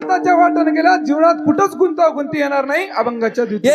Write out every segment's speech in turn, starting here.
त्याच्या वाटेने गेल्या जीवनात कुठंच गुंता गुंती येणार नाही अभंगाच्या द्वितीय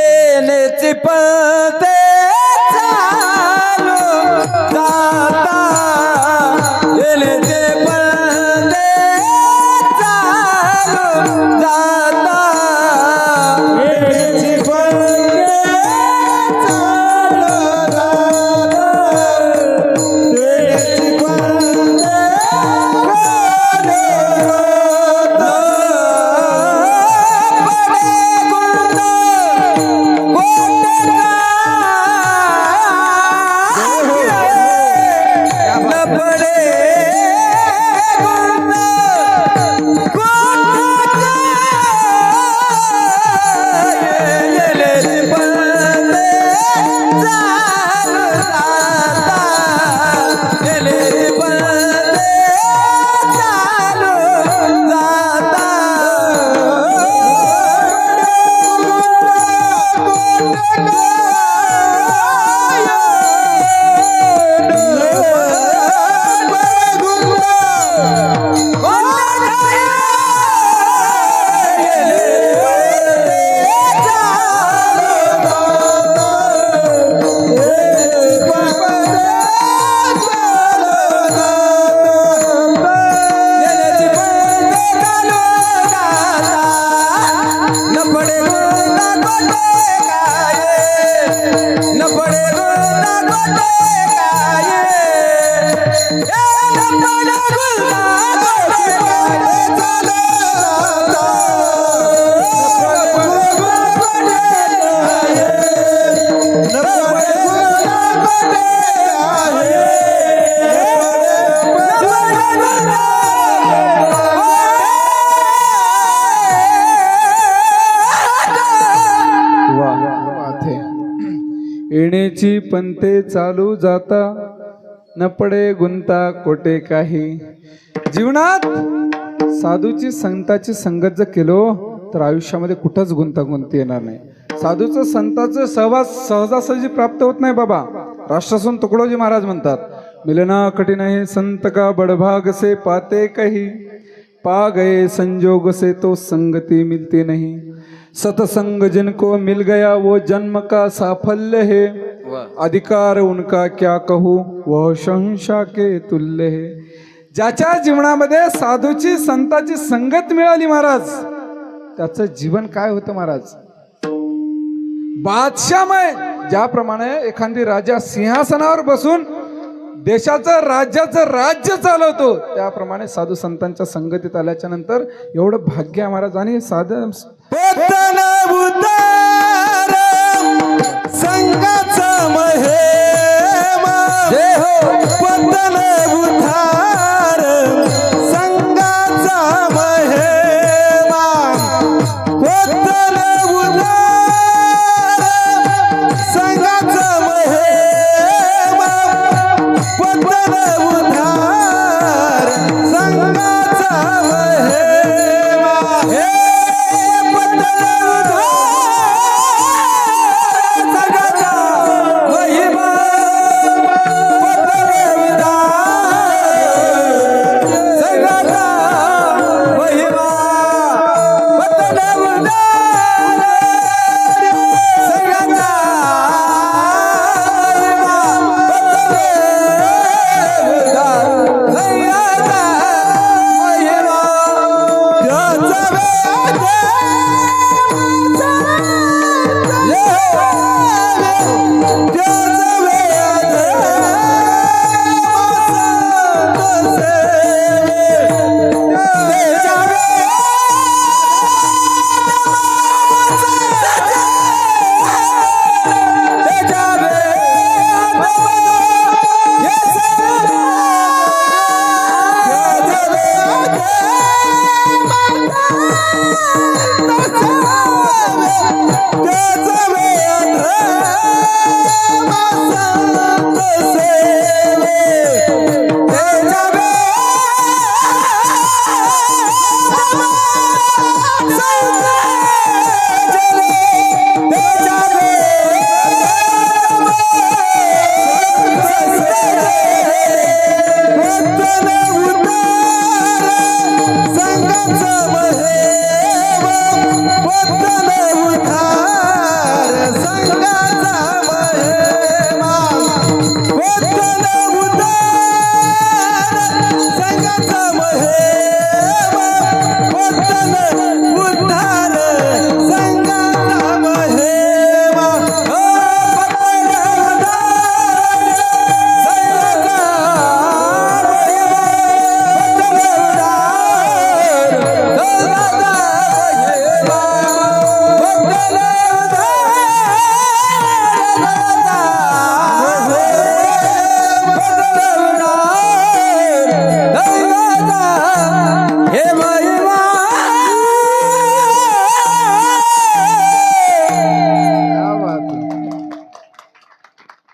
पंते चालू जाता न पडे गुंता कोटे काही. जीवनात साधूची संताची संगत जर केलो तर आयुष्यामध्ये कुठंच गुंतागुंती येणार नाही. साधूचं संताचं सहवास सहजासहजी प्राप्त होत नाही बाबा. राष्ट्रसून तुकडोजी महाराज म्हणतात मिलना कठीण आहे संत का बडभाग से पाते काही? पा गए संजोग से तो संगती मिलती नहीं. सतसंग जिनको मिल गया वो जन्म का साफल्य है। अधिकार उनका क्या कहूँ? वह शहंशाह के तुल्य है. ज्याच्या जीवनामध्ये साधूची संताची संगत मिळाली महाराज. त्याचं जीवन काय होतं महाराज? बादशामय ज्याप्रमाणे एखादी राजा सिंहासनावर बसून देशाचं राज्याचं राज्य चालवतो त्याप्रमाणे साधू संतांच्या संगतीत आल्याच्यानंतर एवढं भाग्य महाराज. आणि साधं संगाचा महेमा. जय हो. पोतन उतार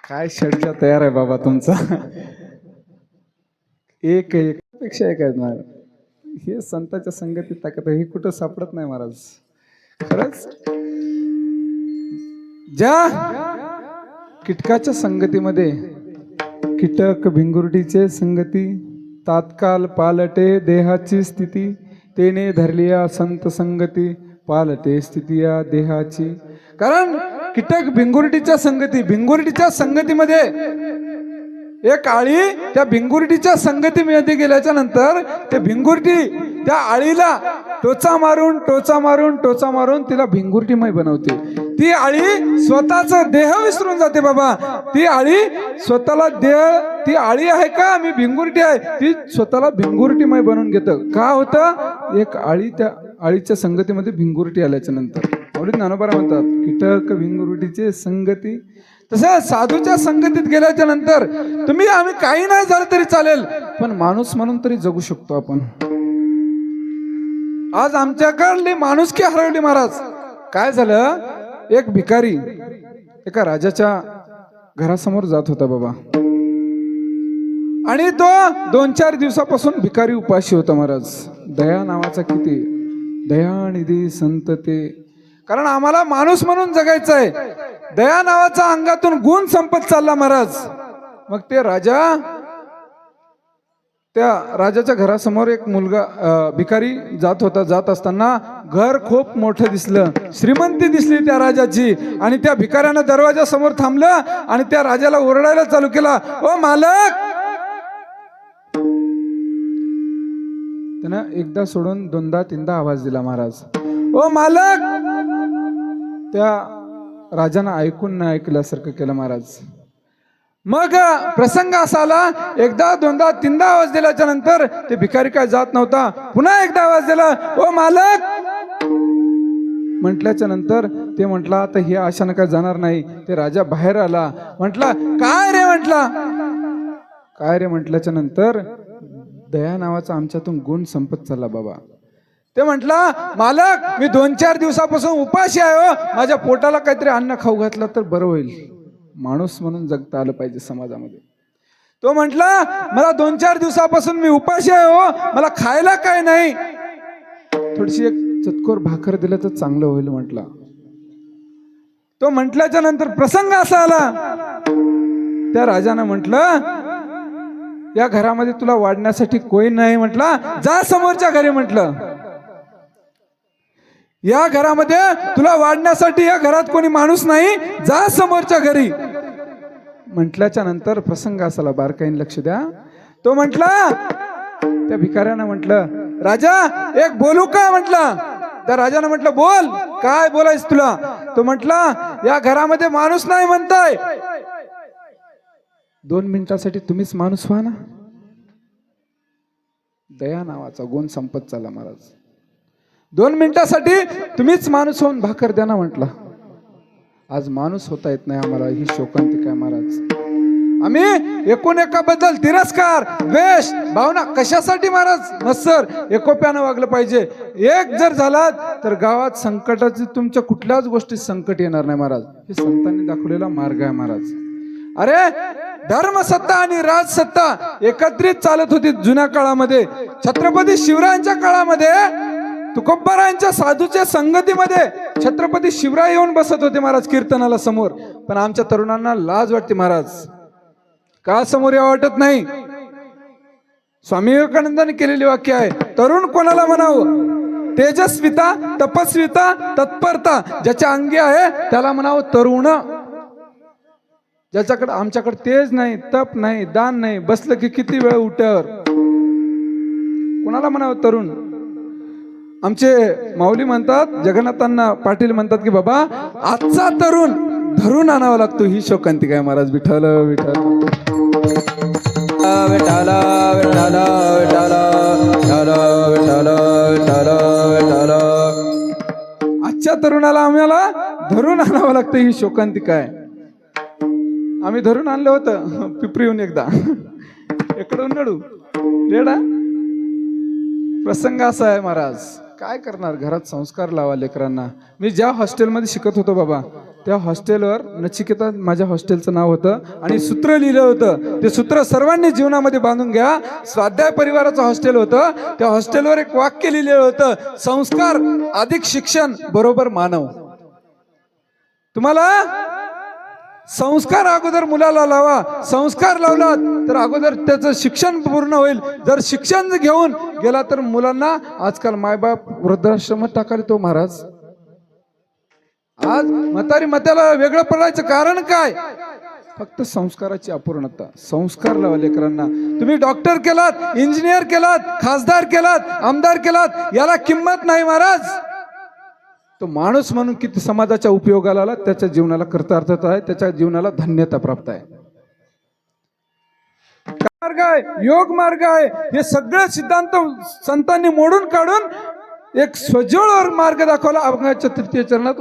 काय षडचा तयार आहे बाबा तुमचा? एक एकापेक्षा एक आहेत हे संताच्या संगतीत ताकद आहे. हे कुठं सापडत नाही महाराज. खरंच? ज्या कीटकाच्या संगतीमध्ये कीटक भिंगुरटीचे संगती तात्काल पालटे देहाची स्थिती तेने धरलिया संत संगती पालटे स्थिती या देहाची. कारण कीटक भिंगुरटीच्या संगती भिंगुरटीच्या संगतीमध्ये एक आळी त्या भिंगुरटीच्या संगतीमध्ये गेल्याच्यानंतर ते भिंगुरटी त्या आळीला टोचा मारून टोचा मारून टोचा मारून तिला भिंगुरटीमय बनवते. ती आळी स्वतःचा देह विसरून जाते बाबा. ती आळी स्वतःला देह ती आळी आहे का? मी भिंगुरटी आहे. ती स्वतःला भिंगुरटीमय बनवून घेतं. का होतं? एक आळी त्या आळीच्या संगतीमध्ये भिंगुरटी आल्याच्यानंतर. आवडीत ज्ञानोबारा म्हणतात कीटक भिंगुरटीचे संगती. तसं साधूच्या संगतीत गेल्याच्यानंतर तुम्ही आम्ही काही नाही झालं तरी चालेल पण माणूस म्हणून तरी जगू शकतो आपण. आज आमच्याकडली माणुसकी हरवली महाराज. काय झालं? एक भिकारी एका राजाच्या घरासमोर जात होता बाबा. आणि तो दोन चार दिवसापासून भिकारी उपाशी होता महाराज. दया नावाचा किती? दयानिधी संत ते. कारण आम्हाला माणूस म्हणून जगायचं आहे दया नावाचा अंगातून गुण संपत चालला महाराज. मग ते राजा त्या राजाच्या घरासमोर एक मुलगा भिकारी जात होता. जात असताना घर खूप मोठं दिसलं. श्रीमंती दिसली त्या राजाची आणि त्या भिकाऱ्यानं दरवाजासमोर थांबलं आणि त्या राजाला ओरडायला चालू केला. ओ मालक! त्यानं एकदा सोडून दोनदा तीनदा आवाज दिला महाराज. ओ मालक! त्या राजानं ऐकून नाही ऐकल्यासारखं केलं महाराज. मग प्रसंग असा आला एकदा दोनदा तीनदा आवाज दिल्याच्या नंतर ते भिकारी काय जात नव्हता. पुन्हा एकदा आवाज दिला ओ मालक! म्हटल्याच्या नंतर ते म्हटला आता हे आशानं काय जाणार नाही ते राजा बाहेर आला. म्हटला काय रे? म्हटला. काय रे? म्हटल्याच्या नंतर दया नावाचा आमच्यातून गुण संपत चालला बाबा. ते म्हटला मालक मी दोन चार दिवसापासून उपाशी आहे हो. माझ्या पोटाला काहीतरी अन्न खाऊ घातलं तर बरं होईल. माणूस म्हणून जगता आलं पाहिजे समाजामध्ये. तो म्हटला मला दोन चार दिवसापासून मी उपाशी आहे हो मला खायला काय नाही. थोडीशी एक चतकोर भाकर दिलं तर चांगलं होईल म्हटला. तो म्हटल्याच्या नंतर प्रसंग असा आला. त्या राजानं म्हटलं या घरामध्ये तुला वाढण्यासाठी कोणी नाही म्हटला जा समोरच्या घरी म्हटलं. या घरामध्ये तुला वाढण्यासाठी या घरात कोणी माणूस नाही जा समोरच्या घरी. म्हटल्याच्या नंतर प्रसंग असाला बारकाईन लक्ष द्या. तो म्हटला त्या भिकाऱ्यानं म्हटलं राजा एक बोलू का? म्हटलं. त्या राजानं म्हटलं बोल काय बोलायच तुला? तो म्हटला या घरामध्ये माणूस नाही म्हणताय. दोन मिनिटासाठी तुम्हीच माणूस व्हा ना. दया नावाचा गुण संपत चाला महाराज. दोन मिनिटासाठी तुम्हीच माणूस होऊन भाकर द्या ना म्हटलं. आज माणूस होता येत नाही आम्हाला. ही शोकांतिक आहे महाराज? आम्ही एकूण एकाबद्दल तिरस्कार द्वेष भावना कशासाठी महाराज? मत्सर एकोप्यानं वागलं पाहिजे. एक जर झालात तर गावात संकटाची तुमच्या कुठल्याच गोष्टीत संकट येणार नाही महाराज. हे संतांनी दाखवलेला मार्ग आहे महाराज. अरे धर्मसत्ता आणि राजसत्ता एकत्रित चालत होती जुन्या काळामध्ये. छत्रपती शिवरायांच्या काळामध्ये तुकोबारायांच्या साधूच्या संगतीमध्ये छत्रपती शिवराय येऊन बसत होते महाराज कीर्तनाला समोर. पण आमच्या तरुणांना लाज वाटते महाराज. का समोर या वाटत नाही? स्वामी विवेकानंदांनी केलेली वाक्य आहे तरुण कोणाला म्हणावं? तेजस्विता तपस्विता तत्परता ज्याच्या अंगी आहे त्याला म्हणावं तरुण. ज्याच्याकडे आमच्याकडे तेज नाही तप नाही दान नाही बसलं की किती वेळ उठ्यावर कोणाला म्हणावं तरुण? आमचे माऊली म्हणतात जगन्नाथांना पाटील म्हणतात की बाबा आजचा तरुण धरून आणावा लागतो. ही शोकांती काय महाराज. विठ्ठल विठ्ठल. विठाला विठाला विठाला विठाला विठाला विठाला विठाला आजच्या तरुणाला आम्हाला धरून आणावं लागतं ही शोकांती काय आम्ही धरून आणलं होतं. पिपरीहून एकदा. इकडून नडू. रेडा. प्रसंग असा आहे महाराज. काय करणार? घरात संस्कार लावा लेकरांना. मी ज्या हॉस्टेलमध्ये शिकत होतो बाबा त्या हॉस्टेलवर नचिकेता माझ्या हॉस्टेलचं नाव होतं आणि सूत्र लिहिलं होतं. ते सूत्र सर्वांनी जीवनामध्ये बांधून घ्या. स्वाध्याय परिवाराचं हॉस्टेल होतं. त्या हॉस्टेलवर एक वाक्य लिहिलेलं होतं संस्कार अधिक शिक्षण बरोबर मानव. तुम्हाला संस्कार अगोदर मुलाला लावा. संस्कार लावलात तर अगोदर त्याचं शिक्षण पूर्ण होईल. जर शिक्षण घेऊन गेला तर मुलांना आजकाल मायबाप वृद्धाश्रमात टाकायला तो महाराज. आज म्हातारी मत्याला वेगळं पडायचं कारण काय? फक्त संस्काराची अपूर्णता. संस्कार लावा लेकरांना. तुम्ही डॉक्टर केलात इंजिनियर केलात खासदार केलात आमदार केलात याला किंमत नाही महाराज. तो माणूस म्हणून किती समाजाच्या उपयोगाला आला त्याच्या जीवनाला कृतार्थता आहे त्याच्या जीवनाला धन्यता प्राप्त आहे. मार्ग आहे योग मार्ग आहे हे सगळे सिद्धांत संतांनी मोडून काढून एक स्वज्वळ मार्ग दाखवला अभंगाच्या तृतीय चरणात.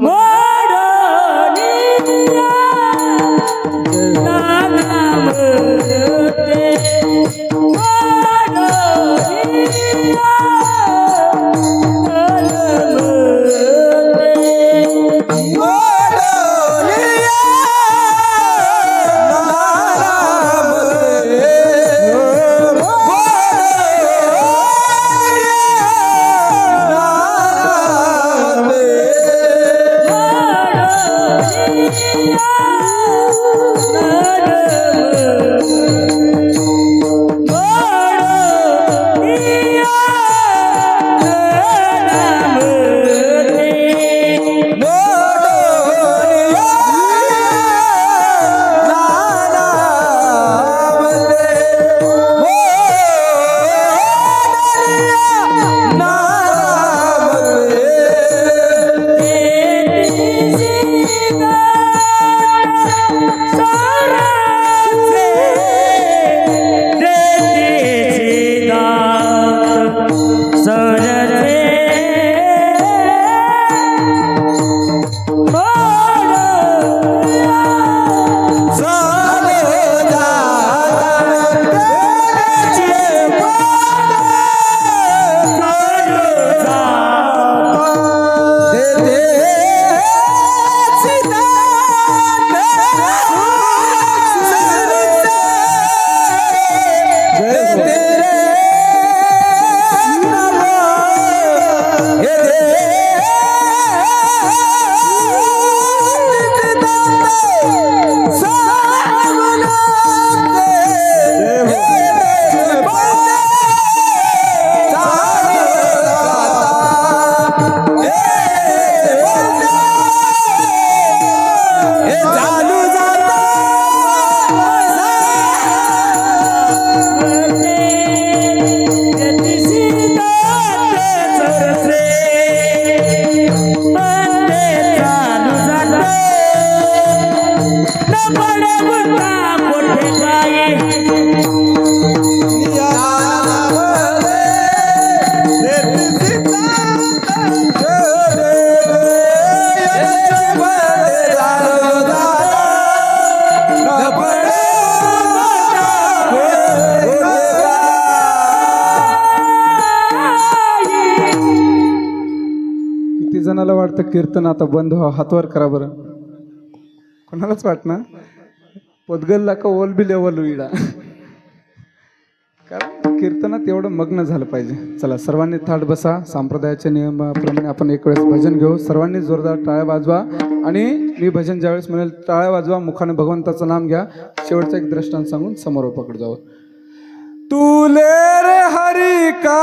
कोणाला वाटतं कीर्तन आता बंद व्हा हातवर करा बरं. कोणालाच वाटणार पदगलला का ओल बी लेवल इडा कारण कीर्तनात एवढं मग्न झालं पाहिजे. चला सर्वांनी थाट बसा. संप्रदायाच्या नियमाप्रमाणे आपण एक वेळेस भजन घेऊ. सर्वांनी जोरदार टाळ्या वाजवा. आणि मी भजन ज्यावेळेस म्हणेल टाळ्या वाजवा मुखाने भगवंताचं नाम घ्या. शेवटचा एक दृष्टांत सांगून समोर पकड जाऊ तुले रे हरी का